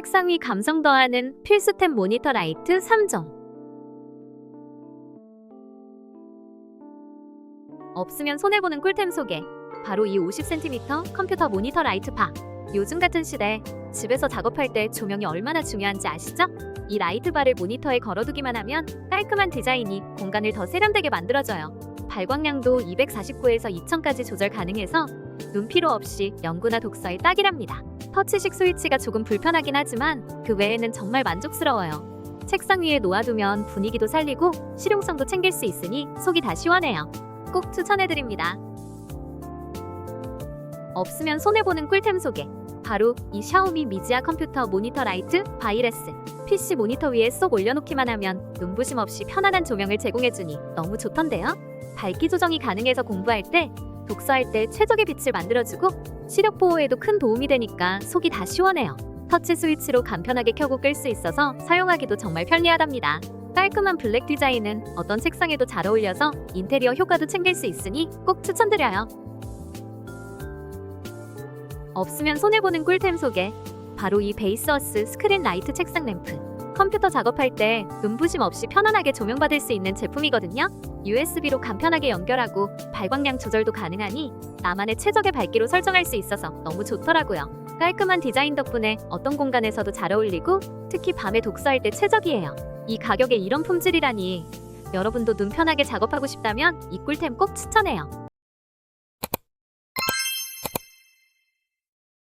책상 위 감성 더하는 필수템 모니터 라이트 3종. 없으면 손해보는 꿀템 소개. 바로 이 50cm 컴퓨터 모니터 라이트 바. 요즘 같은 시대 집에서 작업할 때 조명이 얼마나 중요한지 아시죠? 이 라이트 바를 모니터에 걸어두기만 하면 깔끔한 디자인이 공간을 더 세련되게 만들어줘요. 발광량도 249에서 2000까지 조절 가능해서 눈 피로 없이 연구나 독서에 딱이랍니다. 터치식 스위치가 조금 불편하긴 하지만 그 외에는 정말 만족스러워요. 책상 위에 놓아두면 분위기도 살리고 실용성도 챙길 수 있으니 속이 다 시원해요. 꼭 추천해드립니다. 없으면 손해보는 꿀템 소개. 바로 이 샤오미 미지아 컴퓨터 모니터 라이트 바이레스. PC 모니터 위에 쏙 올려놓기만 하면 눈부심 없이 편안한 조명을 제공해주니 너무 좋던데요? 밝기 조정이 가능해서 공부할 때, 독서할 때 최적의 빛을 만들어주고 시력 보호에도 큰 도움이 되니까 속이 다 시원해요. 터치 스위치로 간편하게 켜고 끌 수 있어서 사용하기도 정말 편리하답니다. 깔끔한 블랙 디자인은 어떤 책상에도 잘 어울려서 인테리어 효과도 챙길 수 있으니 꼭 추천드려요. 없으면 손해보는 꿀템 소개. 바로 이 베이스어스 스크린 라이트 책상 램프. 컴퓨터 작업할 때 눈부심 없이 편안하게 조명받을 수 있는 제품이거든요. USB로 간편하게 연결하고 발광량 조절도 가능하니 나만의 최적의 밝기로 설정할 수 있어서 너무 좋더라고요. 깔끔한 디자인 덕분에 어떤 공간에서도 잘 어울리고 특히 밤에 독서할 때 최적이에요. 이 가격에 이런 품질이라니 여러분도 눈 편하게 작업하고 싶다면 이 꿀템 꼭 추천해요.